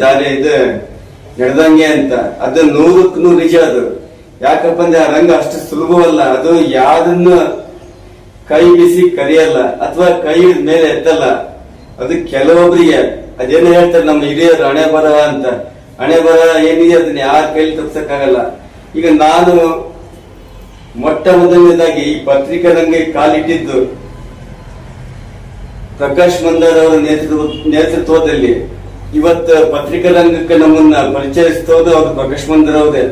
ದಾರಿ ಇದು ನಡೆದಂಗೆ ಅಂತ. ಅದು ನೂರಕ್ಕೆ ನೂರು ನಿಜ ಅದು. ಯಾಕಪ್ಪ ಅಂದ್ರೆ ಆ ರಂಗ ಅಷ್ಟು ಸುಲಭವಲ್ಲ. ಅದು ಯಾವ್ದನ್ನು ಕೈ ಬಿಸಿ ಕರಿಯಲ್ಲ ಅಥವಾ ಕೈ ಮೇಲೆ ಎತ್ತಲ್ಲ. ಅದು ಕೆಲವೊಬ್ಬರಿಗೆ ಅದೇನು ಹೇಳ್ತಾರೆ ನಮ್ಮ ಹಿರಿಯರು, ಹಣೆ ಬರ ಅಂತ. ಹಣೆ ಬರಹ ಏನಿದೆ ಅದನ್ನ ಯಾರ ಕೈಲಿ ತಪ್ಸಕ್ಕಾಗಲ್ಲ. ಈಗ ನಾನು ಮೊಟ್ಟ ಮೊದಲನೇದಾಗಿ ಈ ಪತ್ರಿಕಾ ರಂಗ ಕಾಲಿಟ್ಟಿದ್ದು ಪ್ರಕಾಶ್ ಮಂದರ್ ಅವರ ನೇತೃತ್ವ ನೇತೃತ್ವದಲ್ಲಿ. ಇವತ್ತು ಪತ್ರಿಕಾ ರಂಗಕ್ಕೆ ನಮ್ಮನ್ನ ಪರಿಚಯಿಸ್ತೋದು ಅವ್ರ ಪ್ರಕಾಶ್ ಮಂದಿರ ಅವರೇ.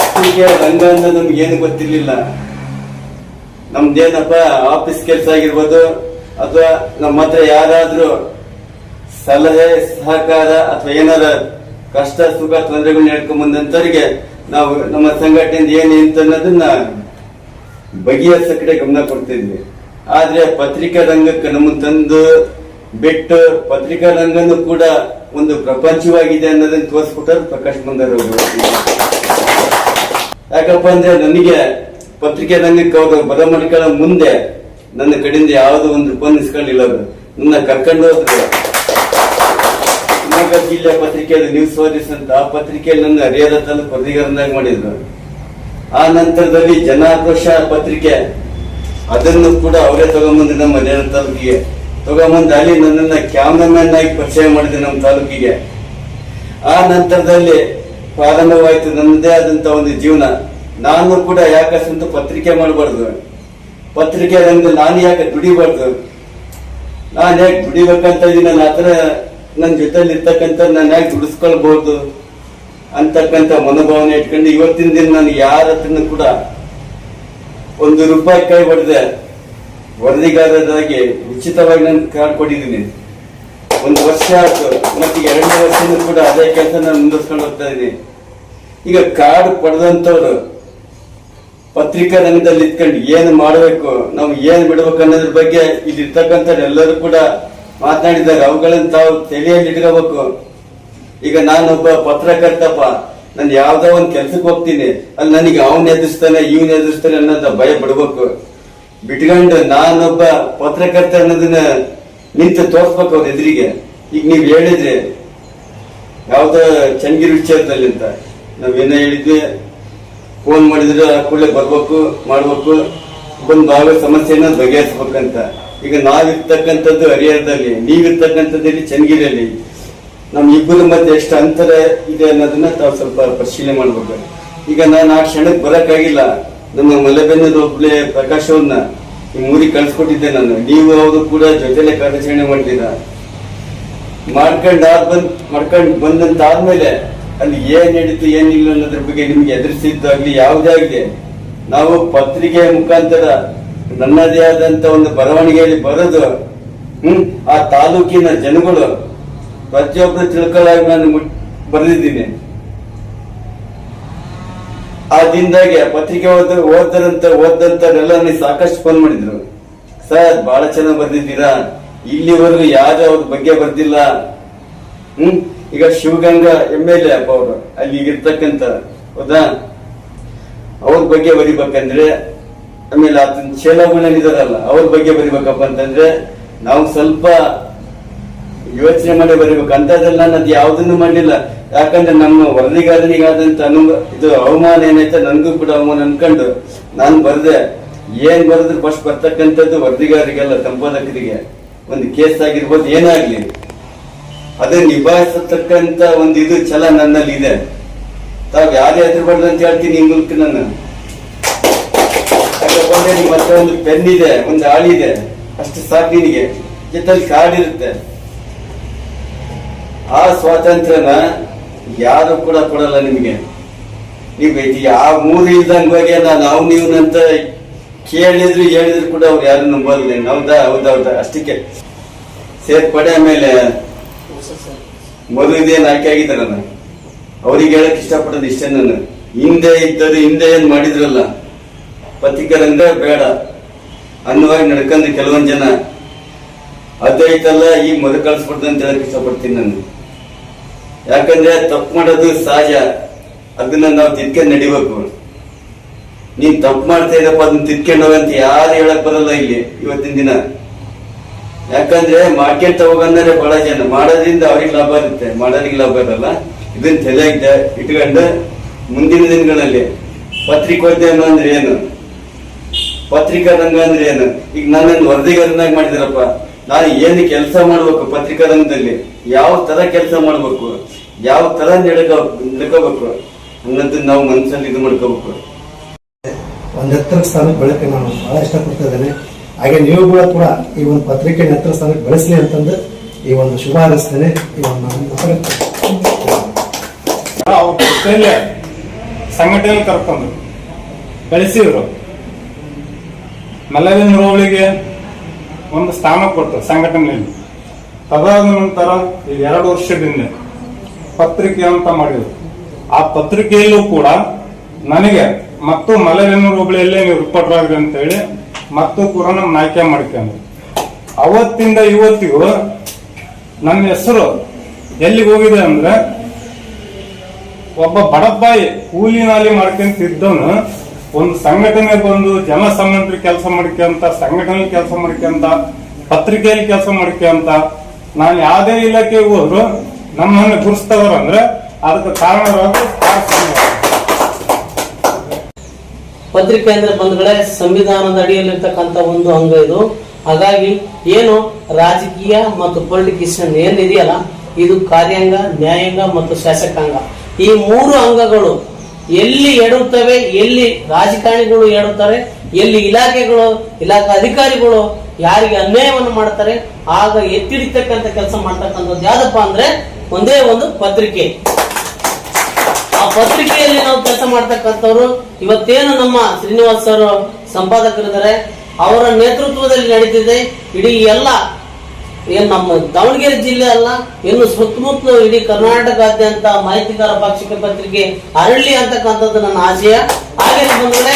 ಪತ್ರಿಕೆ ರಂಗ ಅಂತ ನಮ್ಗೆ ಏನು ಗೊತ್ತಿರ್ಲಿಲ್ಲ. ನಮ್ದೇನಪ್ಪ ಆಫೀಸ್ ಕೆಲಸ ಆಗಿರ್ಬೋದು, ಅಥವಾ ನಮ್ಮ ಹತ್ರ ಯಾರಾದ್ರೂ ಸಲಹೆ, ಸಹಕಾರ, ಅಥವಾ ಏನಾರ ಕಷ್ಟ, ಸುಖ, ತೊಂದರೆಗಳನ್ನ ಹೇಳ್ಕೊಂಡ್ ಬಂದಂತವ್ರಿಗೆ ನಾವು ನಮ್ಮ ಸಂಘಟನೆಯಿಂದ ಏನು ಅಂತ ಅನ್ನೋದನ್ನ ಬಗೆಹರಿಸ ಕಡೆ ಗಮನ ಕೊಡ್ತಿದ್ವಿ. ಆದ್ರೆ ಪತ್ರಿಕಾ ರಂಗಕ್ಕೆ ನಮ್ಮ ತಂದು ಬಿಟ್ಟು ಪತ್ರಿಕಾ ರಂಗನು ಕೂಡ ಒಂದು ಪ್ರಪಂಚವಾಗಿದೆ ಅನ್ನೋದನ್ನ ತೋರಿಸ್ಬಿಟ್ಟರು ಪ್ರಕಾಶ್ ಮಂದರ್ ಅವರು. ಯಾಕಪ್ಪ ಅಂದ್ರೆ ನನಗೆ ಪತ್ರಿಕೆ ರಂಗಕ್ಕೆ ಅವರು ಬರಮಡಿಗಳ ಮುಂದೆ ನನ್ನ ಕಡೆಯಿಂದ ಯಾವುದೋ ಒಂದು ರೂಪಾಯಿ ಅವರು. ನನ್ನ ಕರ್ಕೊಂಡು ಹೋದ್ರು. ಜಿಲ್ಲೆ ಪತ್ರಿಕೆಯಲ್ಲಿ ನ್ಯೂಸ್ ಸರ್ವಿಸ್ ಅಂತ ಆ ಪತ್ರಿಕೆಯಲ್ಲಿ ನನ್ನ ಹರಿಯದ ತಂದು ವರದಿಗಾರನಾಗಿ ಮಾಡಿದ್ರು. ಆ ನಂತರದಲ್ಲಿ ಜನಾಕ್ರೋಶ ಪತ್ರಿಕೆ ಅದನ್ನು ಕೂಡ ಅವರೇ ತಗೊಂಬಂದು ನಮ್ಮ ನೇರ ತಾಲೂಕಿಗೆ. ತಗೊಂಬಂದು ಅಲ್ಲಿ ನನ್ನನ್ನ ಕ್ಯಾಮ್ರಾಮ್ಯಾನ್ ಆಗಿ ಪರಿಚಯ ಮಾಡಿದೆ ನಮ್ಮ ತಾಲೂಕಿಗೆ. ಆ ನಂತರದಲ್ಲಿ ಪ್ರಾರಂಭವಾಯಿತು ನನ್ನದೇ ಆದಂತ ಒಂದು ಜೀವನ. ನಾನು ಕೂಡ ಯಾಕೆ ಸ್ವಂತ ಪತ್ರಿಕೆ ಮಾಡಬಾರ್ದು? ಪತ್ರಿಕೆ ರಂಗದಲ್ಲಿ ನಾನು ಯಾಕೆ ದುಡಿಬಾರ್ದು? ನಾನು ಯಾಕೆ ದುಡಿಬೇಕಂತ ಇದ್ದೀನಿ? ನನ್ನ ಹತ್ರ ನನ್ನ ಜೊತೆಲಿ ಇರ್ತಕ್ಕಂಥ ನಾನು ಯಾಕೆ ದುಡಿಸ್ಕೊಳ್ಬಹುದು ಅಂತಕ್ಕಂಥ ಮನೋಭಾವನೆ ಇಟ್ಕೊಂಡು ಇವತ್ತಿನ ದಿನ ನಾನು ಯಾರ ಹತ್ರನೂ ಕೂಡ ಒಂದು ರೂಪಾಯಿ ಕೈ ಹೊಡೆದೆ ವರದಿಗಾರರಾಗಿ ಉಚಿತವಾಗಿ ನಾನು ಕಾರ್ಡ್ ಕೊಟ್ಟಿದ್ದೀನಿ. ಒಂದು ವರ್ಷ ಆಯ್ತು. ಮತ್ತೆ ಎರಡನೇ ವರ್ಷದಿಂದ ಕೂಡ ಅದೇ ಕೆಲಸ ನಾನು ಮುಂದುವರ್ಸ್ಕೊಂಡು ಹೋಗ್ತಾ ಇದ್ದೀನಿ. ಈಗ ಕಾರ್ಡ್ ಪಡೆದಂತವ್ರು ಪತ್ರಿಕಾ ರಂಗದಲ್ಲಿ ಇದ್ಕೊಂಡು ಏನು ಮಾಡಬೇಕು, ನಾವು ಏನು ಬಿಡಬೇಕು ಅನ್ನೋದ್ರ ಬಗ್ಗೆ ಇಲ್ಲಿ ಎಲ್ಲರೂ ಕೂಡ ಮಾತನಾಡಿದ್ದಾರೆ. ಅವುಗಳನ್ನು ತಾವು ತಲೆಯಲ್ಲಿ ಇಟ್ಕೋಬೇಕು. ಈಗ ನಾನೊಬ್ಬ ಪತ್ರಕರ್ತಪ್ಪ. ನಾನು ಯಾವ್ದೋ ಒಂದ್ ಕೆಲ್ಸಕ್ಕೆ ಹೋಗ್ತೀನಿ, ಅಲ್ಲಿ ನನಗೆ ಅವನ್ ಎದುರಿಸ್ತಾನೆ, ಇವನ್ ಎದುರಿಸ್ತಾನೆ ಅನ್ನೋದ ಭಯ ಬಿಡ್ಬೇಕು ಬಿಟ್ಕೊಂಡು ನಾನೊಬ್ಬ ಪತ್ರಕರ್ತ ಅನ್ನೋದನ್ನ ನಿಂತು ತೋರ್ಸ್ಬೇಕು ಅವ್ರ ಎದುರಿಗೆ. ಈಗ ನೀವ್ ಹೇಳಿದ್ರಿ, ಯಾವ್ದೋ ಚನ್ನಗಿರಿ ವಿಚಾರದಲ್ಲಿ ಅಂತ. ನಾವೇನ ಹೇಳಿದ್ವಿ ಫೋನ್ ಮಾಡಿದ್ರೆ ಕೂಡಲೇ ಬರ್ಬೇಕು, ಮಾಡ್ಬೇಕು. ಬಂದು ನಾವೇ ಸಮಸ್ಯೆನ ಬಗೆಹರಿಸ್ಬೇಕಂತ. ಈಗ ನಾವಿರ್ತಕ್ಕಂಥದ್ದು ಹರಿಹರದಲ್ಲಿ ಇಲ್ಲಿ ಚನ್ನಗಿರಿಯಲ್ಲಿ. ನಮ್ ಇಬ್ಬರ ಮಧ್ಯೆ ಎಷ್ಟು ಅಂತರ ಇದೆ ಅನ್ನೋದನ್ನ ತಾವು ಸ್ವಲ್ಪ ಪರಿಶೀಲನೆ ಮಾಡ್ಬೇಕು. ಈಗ ನಾನು ಆ ಕ್ಷಣಕ್ಕೆ ಬರೋಕ್ಕಾಗಿಲ್ಲ. ನಮ್ಮ ಮಲೆಬೆನ್ನದ ಒಬ್ಬಳೆ ಪ್ರಕಾಶ್ ಅವ್ರನ್ನ ಈ ಊರಿಗೆ ಕಳ್ಸಿಕೊಟ್ಟಿದ್ದೆ ನಾನು. ನೀವು ಅವರು ಕೂಡ ಜೊತೆಲೆ ಕಾರ್ಯಾಚರಣೆ ಮಾಡ್ತೀರಾ? ಮಾಡ್ಕೊಂಡ್ ಬಂದ್ ಮಾಡ್ಕೊಂಡ್ ಬಂದಂತ ಆದ್ಮೇಲೆ ಅಲ್ಲಿ ಏನ್ ನಡೀತು ಏನಿಲ್ಲ ಅನ್ನೋದ್ರ ಬಗ್ಗೆ ನಿಮ್ಗೆ ಎದುರಿಸಿದ್ದಾಗ್ಲಿ ಯಾವುದೇ ಆಗ್ಲಿ, ನಾವು ಪತ್ರಿಕೆಯ ಮುಖಾಂತರ ನನ್ನದೇ ಆದಂತ ಒಂದು ಬರವಣಿಗೆಯಲ್ಲಿ ಬರೋದು, ಹ್ಮ್, ಆ ತಾಲೂಕಿನ ಜನಗಳು ಪ್ರತಿಯೊಬ್ಬರು ತಿಳ್ಕೊಳ್ಳಾಗಿ ನಾನು ಬರೆದಿದ್ದೀನಿ. ಆ ದಿನದಾಗೆ ಪತ್ರಿಕೆ ಓದ ಓದ್ದರಂತ ಓದಂತರೆಲ್ಲ ನನಗೆ ಸಾಕಷ್ಟು ಫೋನ್ ಮಾಡಿದ್ರು. ಸರ್ ಬಹಳ ಚೆನ್ನಾಗಿ ಬರ್ದಿದ್ದೀರಾ? ಇಲ್ಲಿವರೆಗೂ ಯಾರು ಅವ್ರ ಬಗ್ಗೆ ಬರ್ದಿಲ್ಲ? ಹ್ಮ್, ಈಗ ಶಿವಗಂಗಾ ಎಂ ಎಲ್ ಎ ಅಪ್ಪ ಅವರು, ಅಲ್ಲಿ ಇರ್ತಕ್ಕಂತ, ಹೌದಾ? ಅವ್ರ ಬಗ್ಗೆ ಬರಿಬೇಕಂದ್ರೆ, ಆಮೇಲೆ ಆತನ ಚೇಲಾಗುಣನಿದಾರಲ್ಲ ಅವ್ರ ಬಗ್ಗೆ ಬರಿಬೇಕಪ್ಪ ಅಂತಂದ್ರೆ, ನಾವು ಸ್ವಲ್ಪ ಯೋಚನೆ ಮಾಡಿ ಬರೀಬೇಕು. ಅಂತದೆಲ್ಲ ನಾನು ಯಾವ್ದನ್ನು ಮಾಡಲಿಲ್ಲ. ಯಾಕಂದ್ರೆ ನಮ್ಮ ವರದಿಗಾರನಿಗಾದಂತ ಅನು ಇದು ಅವಮಾನ ಏನೈತೆ ನನಗೂ ಕೂಡ ಅವಮಾನ ಅನ್ಕೊಂಡು ನಾನು ಬರ್ದೆ. ಏನ್ ಬರೆದ್ರು ಫಸ್ಟ್ ಬರ್ತಕ್ಕಂಥದ್ದು ವರದಿಗಾರರಿಗೆಲ್ಲ, ಸಂಪಾದಕರಿಗೆ. ಒಂದು ಕೇಸ್ ಆಗಿರ್ಬೋದು, ಏನಾಗ್ಲಿ. ಅದನ್ನ ನಿಭಾಯಿಸತಕ್ಕಂತ ಒಂದು ಇದು ಛಲ ನನ್ನಲ್ಲಿ ಇದೆ ತಾವ್ ಯಾರೇ ಹೆದರ್ಬಾರ್ದು ಅಂತ ಹೇಳ್ತೀನಿ ಈ ಮೂಲಕ ನಾನು. ನಿಮ್ಮ ಹತ್ರ ಒಂದು ಪೆನ್ ಇದೆ, ಒಂದು ಹಾಳಿದೆ ಅಷ್ಟು ಸಾಕು ನಿನಗೆ. ಜೊತೆಲಿ ಕಾರ್ಡ್ ಇರುತ್ತೆ. ಆ ಸ್ವಾತಂತ್ರ್ಯನ ಯಾರು ಕೂಡ ಕೊಡಲ್ಲ ನಿಮಗೆ. ನೀವು ಯಾವ ಮೂರು ನಾನು ನಾವು ನೀವು ಅಂತ ಕೇಳಿದ್ರು ಹೇಳಿದ್ರು ಕೂಡ ಅವ್ರು ಯಾರು ನಂಬಲ್ಲ ಹೌದಾ ಹೌದಾ ಹೌದಾ ಅಷ್ಟಕ್ಕೆ ಸೇರ್ಪಡೆ ಆಮೇಲೆ ಮದುವೆದೇನು ಆಯ್ಕೆ ಆಗಿದ್ದಾರಲ್ಲ ಅವ್ರಿಗೆ ಹೇಳಕ್ ಇಷ್ಟಪಡೋದು ಇಷ್ಟೇ ನಾನು. ಹಿಂದೆ ಇದ್ದರು ಹಿಂದೆ ಏನ್ ಮಾಡಿದ್ರಲ್ಲ? ಪತ್ರಿಕರಂದ್ರೆ ಬೇಡ. ಅನ್ನುವಾಗಿ ನಡ್ಕೊಂಡು ಕೆಲವೊಂದ್ ಜನ. ಅದೈತಲ್ಲ ಈ ಮದು ಕಳಿಸ್ಬಿಡ್ದು ಅಂತ ಹೇಳಕ್ ಇಷ್ಟಪಡ್ತೀನಿ ನಾನು. ಯಾಕಂದ್ರೆ ತಪ್ಪು ಮಾಡೋದು ಸಹಜ. ಅದನ್ನ ನಾವು ತಿದ್ಕೊಂಡು ನಡಿಬೇಕು. ನೀನ್ ತಪ್ಪು ಮಾಡ್ತಾ ಇದ್ದಪ್ಪ ಅದನ್ನ ತಿದ್ಕೊಂಡು ಅಂತ ಯಾರು ಹೇಳಕ್ ಬರಲ್ಲ ಇಲ್ಲಿ ಇವತ್ತಿನ ದಿನ. ಯಾಕಂದ್ರೆ ಮಾರ್ಕೆಟ್ ಹೋಗಂದ್ರೆ ಬಹಳ ಜನ. ಮಾಡೋದ್ರಿಂದ ಅವ್ರಿಗೆ ಲಾಭ ಇರುತ್ತೆ. ಮಾಡೋರಿಗೆ ಲಾಭ ಇರಲ್ಲ. ಇದನ್ನ ತಲೆ ಇಟ್ಕೊಂಡು ಮುಂದಿನ ದಿನಗಳಲ್ಲಿ ಪತ್ರಿಕೋದ್ಯಮ ಅಂದ್ರೆ ಏನು? ಪತ್ರಿಕಾ ರಂಗ ಅಂದ್ರೆ ಏನು? ಈಗ ನನ್ನನ್ನು ವರದಿಗಾರನಾಗಿ ಮಾಡಿದಾರಪ್ಪ. ನಾನು ಏನು ಕೆಲಸ ಮಾಡಬೇಕು ಪತ್ರಿಕಾ ರಂಗದಲ್ಲಿ ಯಾವ ತರ ಕೆಲಸ ಮಾಡಬೇಕು? ಯಾವ ತರ ನಡ್ಕೋ ನಡ್ಕೋಬೇಕು? ಅನ್ನೋದು ನಾವು ಮನಸ್ಸಲ್ಲಿ ಇದು ಮಾಡ್ಕೋಬೇಕು. ಒಂದು ಎತ್ತರ ಸ್ಥಾನಕ್ಕೆ ಬೆಳಕೆ ನಾನು ಬಹಳ ಇಷ್ಟಪಡ್ತಾ ಇದ್ದೇನೆ. ಹಾಗೆ ನೀವು ಕೂಡ ಕೂಡ ಈ ಒಂದು ಪತ್ರಿಕೆ ಎತ್ತರ ಸ್ಥಾನಕ್ಕೆ ಬೆಳೆಸಲಿ ಅಂತಂದು ಈ ಒಂದು ಶುಭ ಹಾರೈಸ್ತೇನೆ. ಈ ಒಂದು ಸಂಘಟನೆ ಕರ್ಕೊಂಡು ಬೆಳೆಸಿದ್ರು. ಮಲ್ಲವಿನ ರೋಳಿಗೆ ಒಂದು ಸ್ಥಾನ ಕೊಡ್ತಾರೆ ಸಂಘಟನೆಯಲ್ಲಿ. ತದಾದ ನಂತರ ಈಗ ಎರಡು ವರ್ಷದಿಂದ ಪತ್ರಿಕೆ ಅಂತ ಮಾಡಿದ್ರು. ಆ ಪತ್ರಿಕೆಯಲ್ಲೂ ಕೂಡ ನನಗೆ ಮತ್ತು ಮಲೆಬೆನ್ನೂರು ಹೋಬಳಿಯಲ್ಲೇ ನೀವು ರಿಪೋರ್ಟರ್ ಆಗ್ರಿ ಅಂತೇಳಿ ಮತ್ತು ಕೂಡ ನಮ್ಮ ಆಯ್ಕೆ ಮಾಡ್ಕೊಂಡ್ರು. ಅವತ್ತಿಂದ ಇವತ್ತಿಗೂ ನನ್ನ ಹೆಸರು ಎಲ್ಲಿಗೆ ಹೋಗಿದೆ ಅಂದ್ರೆ ಒಬ್ಬ ಬಡಪಾಯಿ ಕೂಲಿ ನಾಲಿ ಮಾಡ್ಕೊಂತಿದ್ದವನು ಒಂದು ಸಂಘಟನೆ ಬಂದು ಜನ ಸಂಬಂಧ ಕೆಲಸ ಮಾಡ್ಕೊಂತ ಸಂಘಟನೆ ಕೆಲಸ ಮಾಡ್ಕೊಂತ ಪತ್ರಿಕೆಯಲ್ಲಿ ಕೆಲಸ ಮಾಡ್ಕೊಂತ ನಾನು ಯಾವುದೇ ಇಲಾಖೆಗೆ ಹೋದ್ರು ನಮ್ಮನ್ನು ಗುರುಸ್ತವ್ರು ಅಂದ್ರೆ ಅದಕ್ಕೆ ಕಾರಣರಾದ ಪತ್ರಿಕೆ ಅಂದ್ರೆ ಬಂಧುಗಳೇ ಸಂವಿಧಾನದ ಅಡಿಯಲ್ಲಿರ್ತಕ್ಕಂಥ ಒಂದು ಅಂಗ ಇದು. ಹಾಗಾಗಿ ಏನು ರಾಜಕೀಯ ಮತ್ತು ಪೊಲಿಟಿಕೇಶನ್ ಏನಿದೆಯಲ್ಲ, ಇದು ಕಾರ್ಯಾಂಗ, ನ್ಯಾಯಾಂಗ ಮತ್ತು ಶಾಸಕಾಂಗ. ಈ ಮೂರು ಅಂಗಗಳು ಎಲ್ಲಿ ಎಡುತ್ತವೆ ಎಲ್ಲಿ ರಾಜಕಾರಣಿಗಳು ಎಡುತ್ತಾರೆ ಎಲ್ಲಿ ಇಲಾಖೆಗಳು, ಇಲಾಖಾ ಅಧಿಕಾರಿಗಳು ಯಾರಿಗೆ ಅನ್ಯಾಯವನ್ನು ಮಾಡ್ತಾರೆ, ಆಗ ಎತ್ತಿಡಿತಕ್ಕಂಥ ಕೆಲಸ ಮಾಡ್ತಕ್ಕಂಥದ್ದು ಯಾವ್ದಪ್ಪ ಅಂದ್ರೆ ಒಂದೇ ಒಂದು ಪತ್ರಿಕೆ. ಆ ಪತ್ರಿಕೆಯಲ್ಲಿ ನಾವು ಕೆಲಸ ಮಾಡ್ತಕ್ಕಂಥವ್ರು, ಇವತ್ತೇನು ನಮ್ಮ ಶ್ರೀನಿವಾಸ್ ಸರ್ ಸಂಪಾದಕರಿದ್ದಾರೆ, ಅವರ ನೇತೃತ್ವದಲ್ಲಿ ನಡೀತಿದೆ, ಇಡೀ ಎಲ್ಲ ಏನ್ ನಮ್ಮ ದಾವಣಗೆರೆ ಜಿಲ್ಲೆ ಅಲ್ಲ, ಇನ್ನು ಸುತ್ತಮುತ್ತಲು ಇಡೀ ಕರ್ನಾಟಕಾದ್ಯಂತ ಮಾಹಿತಿಗಾರ ಪಾಕ್ಷಿಕ ಪತ್ರಿಕೆ ಅರಳಿ ಅಂತಕ್ಕಂಥದ್ದು ನನ್ನ ಆಶಯ. ಹಾಗೆ ಬಂದ್ರೆ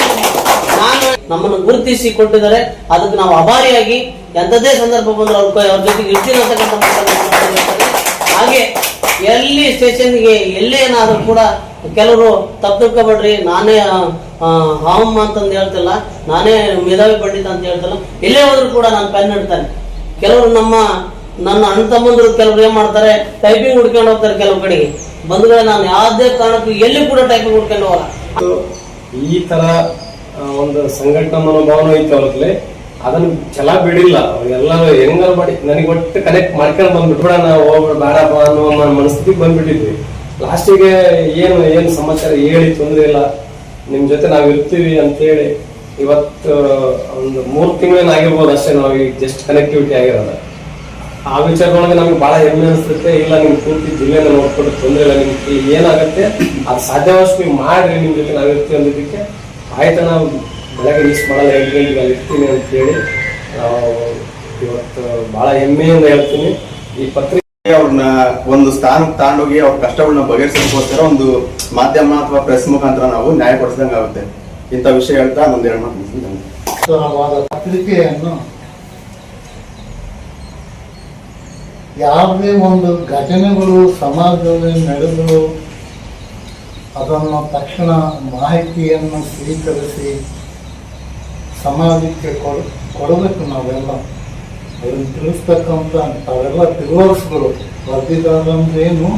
ನಾನು ನಮ್ಮನ್ನು ಗುರುತಿಸಿ ಕೊಟ್ಟಿದ್ದಾರೆ ಅದಕ್ಕೆ ನಾವು ಅಭಾರಿಯಾಗಿ ಎಂಥದೇ ಸಂದರ್ಭ ಬಂದ್ರೆ ಅವ್ರ ಅವ್ರ ಜೊತೆಗೆ ಇರ್ತೀನಿ ಅಂತಕ್ಕಂಥ. ಹಾಗೆ ಎಲ್ಲಿ ಸ್ಟೇಷನ್ಗೆ ಎಲ್ಲೇ ಏನಾದ್ರೂ ಕೂಡ ಕೆಲವರು ತಪ್ಪು ನಾನೇ ಹಾಮ್ ಅಂತಂದು ಹೇಳ್ತಿಲ್ಲ, ನಾನೇ ಮೇಧಾವಿ ಪಂಡಿತ ಅಂತ ಹೇಳ್ತಿಲ್ಲ. ಎಲ್ಲೇ ಹೋದ್ರು ಕೂಡ ನಾನು ಪೆನ್ ಇಡ್ತಾನೆ. ಕೆಲವರು ನಮ್ಮ, ನನ್ನ ಅಣ್ಣ ತಮ್ಮಂದ್ರು ಕೆಲವರು ಏನ್ ಮಾಡ್ತಾರೆ ಟೈಪಿಂಗ್ ಹುಡ್ಕೊಂಡು ಹೋಗ್ತಾರೆ ಕೆಲವು ಕಡೆಗೆ. ಬಂಧುಗಳೇ ನಾನು ಯಾವುದೇ ಕಾರಣಕ್ಕೂ ಎಲ್ಲಿ ಕೂಡ ಟೈಪಿಂಗ್ ಹುಡ್ಕೊಂಡು ಹೋಗಲ್ಲ. ಈ ತರ ಒಂದು ಸಂಘಟನಾ ಮನೋಭಾವನೆ ಐತೆ ಅವ್ರಲ್ಲಿ ಅದನ್ನ ಛಲ ಬಿಡಿಲ್ಲ. ಎಲ್ಲರೂ ಹೆಂಗಾರ ಮಾಡಿ, ನನಗೆ ಒಟ್ಟು ಕನೆಕ್ಟ್ ಮಾಡ್ಕೊಂಡು ಬಂದ್ಬಿಟ್ಬಿಡ ನಾವು ಹೋಗ್ಬಿಡ ಬೇಡಪ್ಪ ಅನ್ನೋ ನನ್ನ ಮನಸ್ಥಿತಿಗೆ ಬಂದ್ಬಿಟ್ಟಿದ್ವಿ. ಲಾಸ್ಟಿಗೆ ಏನು ಏನು ಸಮಾಚಾರ ಹೇಳಿ ತೊಂದರೆ ಇಲ್ಲ. ನಿಮ್ ಜೊತೆ ನಾವು ಇರ್ತೀವಿ ಅಂತ ಹೇಳಿ ಇವತ್ತು ಒಂದು ಮೂರ್ ತಿಂಗಳೇನು ಆಗಿರ್ಬೋದು ಅಷ್ಟೇ ನಾವು ಈಗ ಜಸ್ಟ್ ಕನೆಕ್ಟಿವಿಟಿ ಆಗಿರೋದ. ಆ ವಿಚಾರದೊಳಗೆ ನಮ್ಗೆ ಬಹಳ ಹೆಮ್ಮೆ ಅನಿಸುತ್ತೆ. ಇಲ್ಲ ನಿಮ್ ಪೂರ್ತಿ ಜಿಲ್ಲೆನ ನೋಡ್ಕೊಂಡು ತೊಂದರೆ ಇಲ್ಲ. ನಿಮ್ಗೆ ಏನಾಗುತ್ತೆ, ಅದು ಸಾಧ್ಯವಷ್ಟು ನೀವು ಮಾಡ್ರಿ ನಿಮ್ ಜೊತೆ ನಾವು ಇರ್ತೀವಿ ಅಂದಿದ್ದಕ್ಕೆ. ಆಯ್ತು, ನಾವು ಬೆಳಗ್ಗೆ ಮಿಸ್ ಮಾಡಲ್ಲ, ಎಂಟು ಗಂಟೆಗೆ ಅಲ್ಲಿ ಇರ್ತೀನಿ ಅಂತ ಹೇಳಿ, ನಾವು ಇವತ್ತು ಬಹಳ ಹೆಮ್ಮೆಯಿಂದ ಹೇಳ್ತೀನಿ. ಈ ಪತ್ರಿಕೆ ಅವ್ರನ್ನ ಒಂದು ಸ್ಥಾನಕ್ಕೆ ತಗೊಂಡೋಗಿ ಅವ್ರ ಕಷ್ಟಗಳನ್ನ ಬಗೆಹರಿಸೋದಕ್ಕೋಸ್ಕರ ಒಂದು ಮಾಧ್ಯಮ ಅಥವಾ ಪ್ರೆಸ್ ಮುಖಾಂತರ ನಾವು ನ್ಯಾಯ ಆಗುತ್ತೆ ಇಂಥ ವಿಷಯ ಹೇಳ್ತಾ ಒಂದ್ ಎರಡು ಮಾತು ಪತ್ರಿಕೆಯನ್ನು ಯಾವುದೇ ಒಂದು ಘಟನೆಗಳು, ಸಮಾಜದಲ್ಲಿ ನಡೆದು ಅದನ್ನು ತಕ್ಷಣ ಮಾಹಿತಿಯನ್ನು ಸ್ವೀಕರಿಸಿ ಸಮಾಜಕ್ಕೆ ಕೊಡ, ಕೊಡಬೇಕು ನಾವೆಲ್ಲ. ಅದನ್ನು ತಿಳಿಸ್ತಕ್ಕಂಥ ಅವೆಲ್ಲ ತಿಳುವಳಿಸ್ಗಳು ಏನು?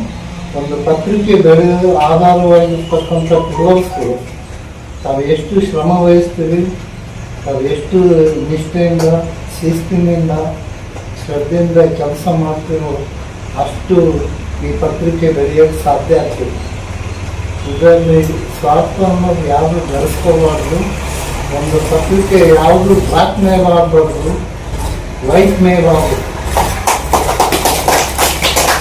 ಒಂದು ಪತ್ರಿಕೆ ಬೆಳೆದು ಆಧಾರವಾಗಿರ್ತಕ್ಕಂಥ ತಿಳುವಳಿಸ್ಗಳು ತಾವು ಎಷ್ಟು ಶ್ರಮ ವಹಿಸ್ತೀವಿ ತಾವು ಎಷ್ಟು ನಿಷ್ಠೆಯಿಂದ, ಶಿಸ್ತಿನಿಂದ, ಶ್ರದ್ಧೆಯಿಂದ ಕೆಲಸ ಮಾಡ್ತೀರೋ ಅಷ್ಟು ಈ ಪತ್ರಿಕೆ ಬೆಳೆಯೋಕ್ಕೆ ಸಾಧ್ಯ ಆಗ್ತದೆ. ಇದರಲ್ಲಿ ಸ್ವಾರ್ಥ ಅನ್ನೋದು ಯಾವುದು ಬೆಳೆಸ್ಕೋಬಾರ್ದು ಒಂದು ಪತ್ರಿಕೆ ಯಾವುದು ಬ್ಲಾಕ್ ಮೇಲ್ ಆಗಬಾರ್ದು ವೈಟ್ ಮೇಲ್ ಆಗಬೇಕು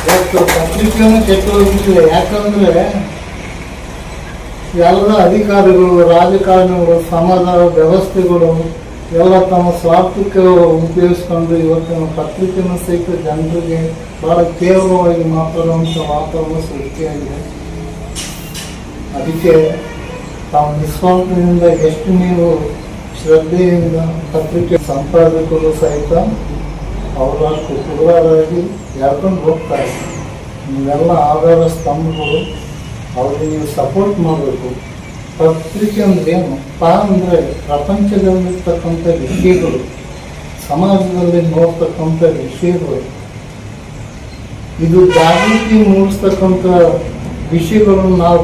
ಇವತ್ತು ಪತ್ರಿಕೆಯನ್ನು ಕೆಟ್ಟು ಯಾಕಂದ್ರೆ ಎಲ್ಲ ಅಧಿಕಾರಿಗಳು, ರಾಜಕಾರಣಿಗಳು, ಸಮಾಜ ವ್ಯವಸ್ಥೆಗಳು ಎಲ್ಲ ತಮ್ಮ ಸ್ವಾರ್ಥಕ್ಕೆ ಉಪಯೋಗಿಸ್ಕೊಂಡು ಇವತ್ತಿನ ಪತ್ರಿಕೆಯನ್ನು ಸಹಿತ ಜನರಿಗೆ ಬಹಳ ಕೇವಲವಾಗಿ ಮಾತಾಡುವಂಥ ವಾತಾವರಣ ಸೃಷ್ಟಿಯಾಗಿದೆ ಅದಕ್ಕೆ ತಾವು ನಿಸ್ವಾರ್ಥದಿಂದ ಎಷ್ಟು ನೀವು ಶ್ರದ್ಧೆಯಿಂದ ಪತ್ರಿಕೆ ಸಂಪಾದಕರು ಸಹಿತ ಅವರ ಕುಟುಂಬರಾಗಿ ಎಳ್ಕೊಂಡು ಹೋಗ್ತಾರೆ ನೀವೆಲ್ಲ ಆಧಾರ ಸ್ತಂಭಗಳು ಅವ್ರಿಗೆ ನೀವು ಸಪೋರ್ಟ್ ಮಾಡಬೇಕು. ಪತ್ರಿಕೆ ಅಂದ್ರೇನು ಪಾ ಅಂದರೆ ಪ್ರಪಂಚದಲ್ಲಿರ್ತಕ್ಕಂಥ ವಿಷಯಗಳು ಸಮಾಜದಲ್ಲಿ ನೋಡ್ತಕ್ಕಂಥ ವಿಷಯಗಳು. ಇದು ಜಾಗೃತಿ ಮೂಡಿಸ್ತಕ್ಕಂಥ ವಿಷಯಗಳನ್ನು ನಾವು